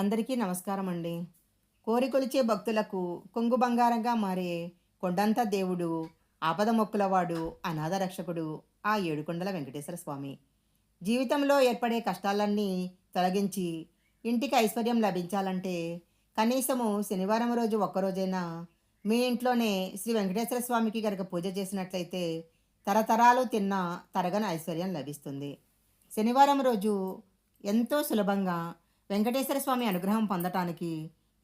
అందరికీ నమస్కారం అండి కోరికొలిచే భక్తులకు కొంగు బంగారంగా మారే కొండంత దేవుడు ఆపద మొక్కులవాడు అనాథ రక్షకుడు ఆ ఏడుకొండల వెంకటేశ్వర స్వామి. జీవితంలో ఏర్పడే కష్టాలన్నీ తొలగించి ఇంటికి ఐశ్వర్యం లభించాలంటే కనీసము శనివారం రోజు ఒక్కరోజైనా మీ ఇంట్లోనే శ్రీ వెంకటేశ్వర స్వామికి గనక పూజ చేసినట్లయితే తరతరాలు తిన్న తరగని ఐశ్వర్యం లభిస్తుంది. శనివారం రోజు ఎంతో సులభంగా వెంకటేశ్వర స్వామి అనుగ్రహం పొందటానికి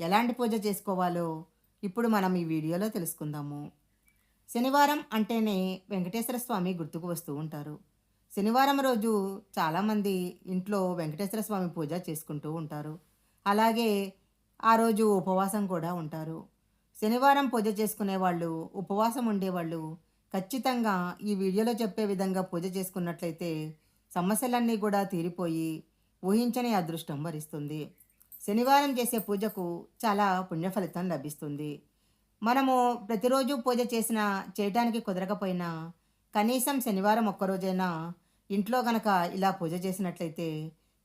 ఎలాంటి పూజ చేసుకోవాలో ఇప్పుడు మనం ఈ వీడియోలో తెలుసుకుందాము. శనివారం అంటేనే వెంకటేశ్వర స్వామి గుర్తుకు వస్తూ ఉంటారు. శనివారం రోజు చాలామంది ఇంట్లో వెంకటేశ్వర స్వామి పూజ చేసుకుంటూ ఉంటారు. అలాగే ఆ రోజు ఉపవాసం కూడా ఉంటారు. శనివారం పూజ చేసుకునే వాళ్ళు ఉపవాసం ఉండేవాళ్ళు ఖచ్చితంగా ఈ వీడియోలో చెప్పే విధంగా పూజ చేసుకున్నట్లయితే సమస్యలన్నీ కూడా తీరిపోయి ఊహించని అదృష్టం వరిస్తుంది. శనివారం చేసే పూజకు చాలా పుణ్య ఫలితం లభిస్తుంది. మనము ప్రతిరోజు పూజ చేసిన చేయటానికి కుదరకపోయినా కనీసం శనివారం ఒక్కరోజైనా ఇంట్లో గనక ఇలా పూజ చేసినట్లయితే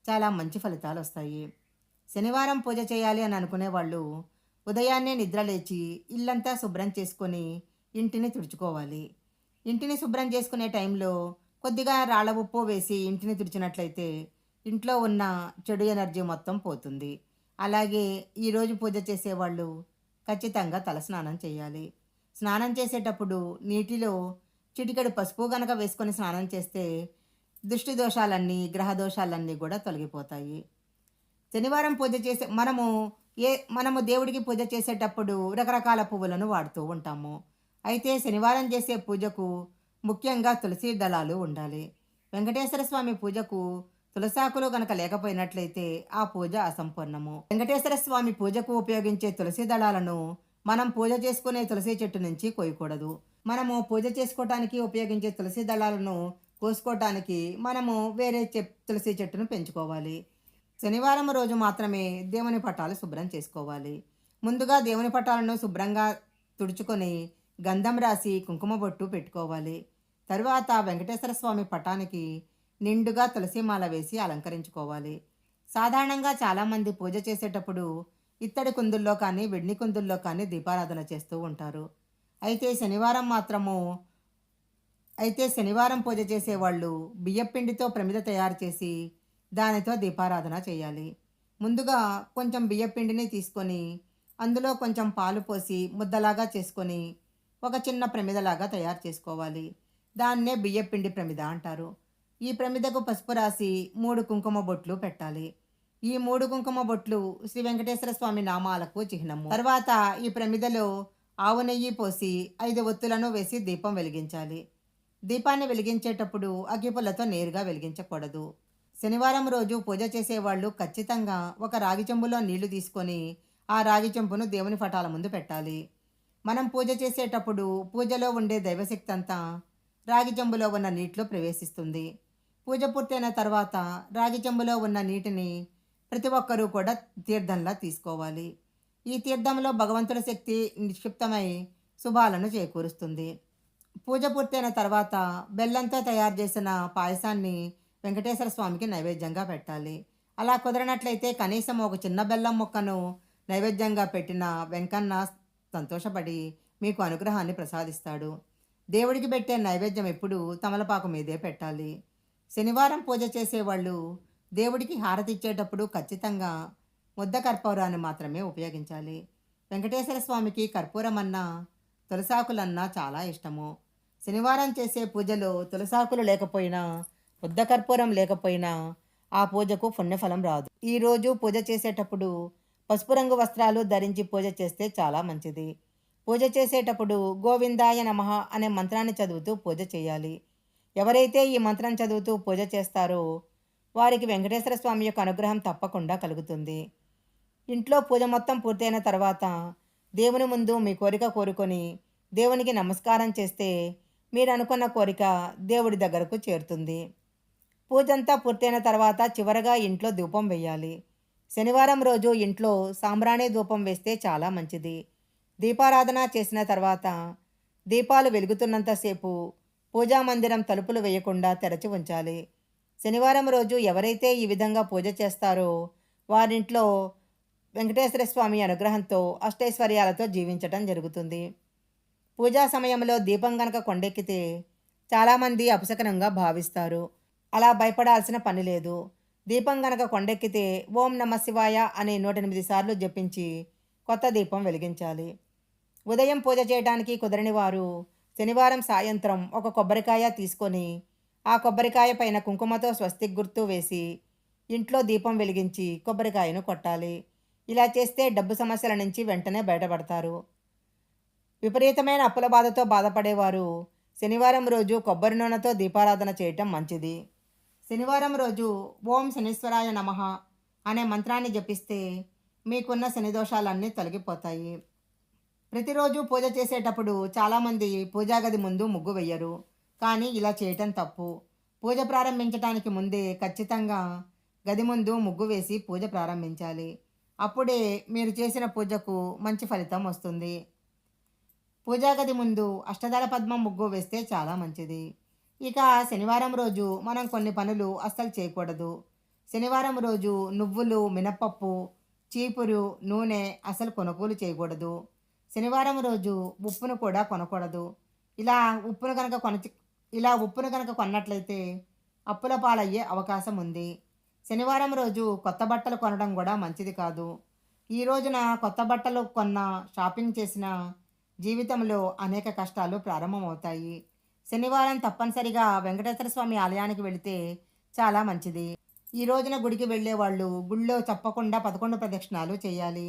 చాలా మంచి ఫలితాలు వస్తాయి. శనివారం పూజ చేయాలి అని అనుకునే వాళ్ళు ఉదయాన్నే నిద్రలేచి ఇల్లంతా శుభ్రం చేసుకొని ఇంటిని తుడుచుకోవాలి. ఇంటిని శుభ్రం చేసుకునే టైంలో కొద్దిగా రాళ్ళ ఉప్పు వేసి ఇంటిని తుడిచినట్లయితే ఇంట్లో ఉన్న చెడు ఎనర్జీ మొత్తం పోతుంది. అలాగే ఈరోజు పూజ చేసేవాళ్ళు ఖచ్చితంగా తల స్నానం చేయాలి. స్నానం చేసేటప్పుడు నీటిలో చిటికెడు పసుపు గనక వేసుకొని స్నానం చేస్తే దృష్టి దోషాలన్నీ గ్రహ దోషాలన్నీ కూడా తొలగిపోతాయి. శనివారం పూజ చేసే మనము ఏ మనము దేవుడికి పూజ చేసేటప్పుడు రకరకాల పువ్వులను వాడుతూ ఉంటాము. అయితే శనివారం చేసే పూజకు ముఖ్యంగా తులసి దళాలు ఉండాలి. వెంకటేశ్వర స్వామి పూజకు తులసాకులు గనక లేకపోయినట్లయితే ఆ పూజ అసంపూర్ణము. వెంకటేశ్వర స్వామి పూజకు ఉపయోగించే తులసి దళాలను మనం పూజ చేసుకునే తులసి చెట్టు నుంచి కోయకూడదు. మనము పూజ చేసుకోవటానికి ఉపయోగించే తులసి దళాలను కోసుకోవటానికి మనము వేరే చె తులసి చెట్టును పెంచుకోవాలి. శనివారం రోజు మాత్రమే దేవుని పటాలు శుభ్రం చేసుకోవాలి. ముందుగా దేవుని పటాలను శుభ్రంగా తుడుచుకొని గంధం రాసి కుంకుమ బొట్టు పెట్టుకోవాలి. తరువాత వెంకటేశ్వర స్వామి పటానికి నిండుగా తులసిమాల వేసి అలంకరించుకోవాలి. సాధారణంగా చాలామంది పూజ చేసేటప్పుడు ఇత్తడి కుందుల్లో కానీ వెడ్ని కుందుల్లో కానీ దీపారాధన చేస్తూ ఉంటారు. అయితే శనివారం మాత్రము అయితే శనివారం పూజ చేసేవాళ్ళు బియ్యపిండితో ప్రమిద తయారు చేసి దానితో దీపారాధన చేయాలి. ముందుగా కొంచెం బియ్యపిండిని తీసుకొని అందులో కొంచెం పాలు పోసి ముద్దలాగా చేసుకొని ఒక చిన్న ప్రమిదలాగా తయారు చేసుకోవాలి. దాన్నే బియ్యపిండి ప్రమిద అంటారు. ఈ ప్రమిదకు పసుపు రాసి మూడు కుంకుమ బొట్లు పెట్టాలి. ఈ మూడు కుంకుమ బొట్లు శ్రీ వెంకటేశ్వర స్వామి నామాలకు చిహ్నము. తర్వాత ఈ ప్రమిదలో ఆవు నెయ్యి పోసి ఐదు ఒత్తులను వేసి దీపం వెలిగించాలి. దీపాన్ని వెలిగించేటప్పుడు అగ్గిపుల్లతో నేరుగా వెలిగించకూడదు. శనివారం రోజు పూజ చేసేవాళ్ళు ఖచ్చితంగా ఒక రాగి చెంబులో నీళ్ళు తీసుకొని ఆ రాగి చెంబును దేవుని పటాల ముందు పెట్టాలి. మనం పూజ చేసేటప్పుడు పూజలో ఉండే దైవశక్తి అంతా రాగి చెంబులో ఉన్న నీటిలో ప్రవేశిస్తుంది. పూజ పూర్తయిన తర్వాత రాగి చెంబులో ఉన్న నీటిని ప్రతి ఒక్కరూ కూడా తీర్థంలా తీసుకోవాలి. ఈ తీర్థంలో భగవంతుడి శక్తి నిక్షిప్తమై శుభాలను చేకూరుస్తుంది. పూజ పూర్తయిన తర్వాత బెల్లంతో తయారు చేసిన పాయసాన్ని వెంకటేశ్వర స్వామికి నైవేద్యంగా పెట్టాలి. అలా కుదరనట్లయితే కనీసం ఒక చిన్న బెల్లం ముక్కను నైవేద్యంగా పెట్టిన వెంకన్న సంతోషపడి మీకు అనుగ్రహాన్ని ప్రసాదిస్తాడు. దేవుడికి పెట్టే నైవేద్యం ఎప్పుడు తమలపాకు మీదే పెట్టాలి. శనివారం పూజ చేసేవాళ్ళు దేవుడికి హారతి ఇచ్చేటప్పుడు ఖచ్చితంగా ముద్ద కర్పూరాన్ని మాత్రమే ఉపయోగించాలి. వెంకటేశ్వర స్వామికి కర్పూరం అన్నా తులసాకులన్నా చాలా ఇష్టము. శనివారం చేసే పూజలో తులసాకులు లేకపోయినా ముద్ద కర్పూరం లేకపోయినా ఆ పూజకు పుణ్యఫలం రాదు. ఈరోజు పూజ చేసేటప్పుడు పసుపు రంగు వస్త్రాలు ధరించి పూజ చేస్తే చాలా మంచిది. పూజ చేసేటప్పుడు గోవిందాయ నమః అనే మంత్రాన్ని చదువుతూ పూజ చేయాలి. ఎవరైతే ఈ మంత్రం చదువుతూ పూజ చేస్తారో వారికి వెంకటేశ్వర స్వామి యొక్క అనుగ్రహం తప్పకుండా కలుగుతుంది. ఇంట్లో పూజ మొత్తం పూర్తయిన తర్వాత దేవుని ముందు మీ కోరిక కోరుకొని దేవునికి నమస్కారం చేస్తే మీరు అనుకున్న కోరిక దేవుడి దగ్గరకు చేరుతుంది. పూజంతా పూర్తయిన తర్వాత చివరగా ఇంట్లో ధూపం వేయాలి. శనివారం రోజు ఇంట్లో సాంబ్రాణి ధూపం వేస్తే చాలా మంచిది. దీపారాధన చేసిన తర్వాత దీపాలు వెలుగుతున్నంతసేపు పూజా మందిరం తలుపులు వేయకుండా తెరచి ఉంచాలి. శనివారం రోజు ఎవరైతే ఈ విధంగా పూజ చేస్తారో వారింట్లో వెంకటేశ్వర స్వామి అనుగ్రహంతో అష్టైశ్వర్యాలతో జీవించటం జరుగుతుంది. పూజా సమయంలో దీపం గనక కొండెక్కితే చాలామంది అపశకనంగా భావిస్తారు. అలా భయపడాల్సిన పని లేదు. దీపం గనక కొండెక్కితే ఓం నమ శివాయ అనే నూట ఎనిమిది సార్లు జపించి కొత్త దీపం వెలిగించాలి. ఉదయం పూజ చేయడానికి కుదరని వారు శనివారం సాయంత్రం ఒక కొబ్బరికాయ తీసుకొని ఆ కొబ్బరికాయ పైన కుంకుమతో స్వస్తిక్ గుర్తు వేసి ఇంట్లో దీపం వెలిగించి కొబ్బరికాయను కొట్టాలి. ఇలా చేస్తే డబ్బు సమస్యల నుంచి వెంటనే బయటపడతారు. విపరీతమైన అప్పుల బాధతో బాధపడేవారు శనివారం రోజు కొబ్బరి నూనెతో దీపారాధన చేయటం మంచిది. శనివారం రోజు ఓం శనీశ్వరాయ నమః అనే మంత్రాన్ని జపిస్తే మీకున్న శని దోషాలన్నీ తొలగిపోతాయి. ప్రతిరోజు పూజ చేసేటప్పుడు చాలామంది పూజా గది ముందు ముగ్గు వెయ్యరు. కానీ ఇలా చేయటం తప్పు. పూజ ప్రారంభించడానికి ముందే ఖచ్చితంగా గది ముందు ముగ్గు వేసి పూజ ప్రారంభించాలి. అప్పుడే మీరు చేసిన పూజకు మంచి ఫలితం వస్తుంది. పూజా గది ముందు అష్టదళ పద్మం ముగ్గు వేస్తే చాలా మంచిది. ఇక శనివారం రోజు మనం కొన్ని పనులు అస్సలు చేయకూడదు. శనివారం రోజు నువ్వులు మినపప్పు చీపురు నూనె అసలు కొనుగోలు చేయకూడదు. శనివారం రోజు ఉప్పును కూడా కొనకూడదు. ఇలా ఉప్పును కనుక కొన ఇలా ఉప్పును కనుక కొన్నట్లయితే అప్పుల పాలయ్యే అవకాశం ఉంది. శనివారం రోజు కొత్త బట్టలు కొనడం కూడా మంచిది కాదు. ఈ రోజున కొత్త బట్టలు కొన్న షాపింగ్ చేసిన జీవితంలో అనేక కష్టాలు ప్రారంభమవుతాయి. శనివారం తప్పనిసరిగా వెంకటేశ్వర స్వామి ఆలయానికి వెళితే చాలా మంచిది. ఈ రోజున గుడికి వెళ్ళే వాళ్ళు గుళ్ళో తప్పకుండా పదకొండు ప్రదక్షిణాలు చేయాలి.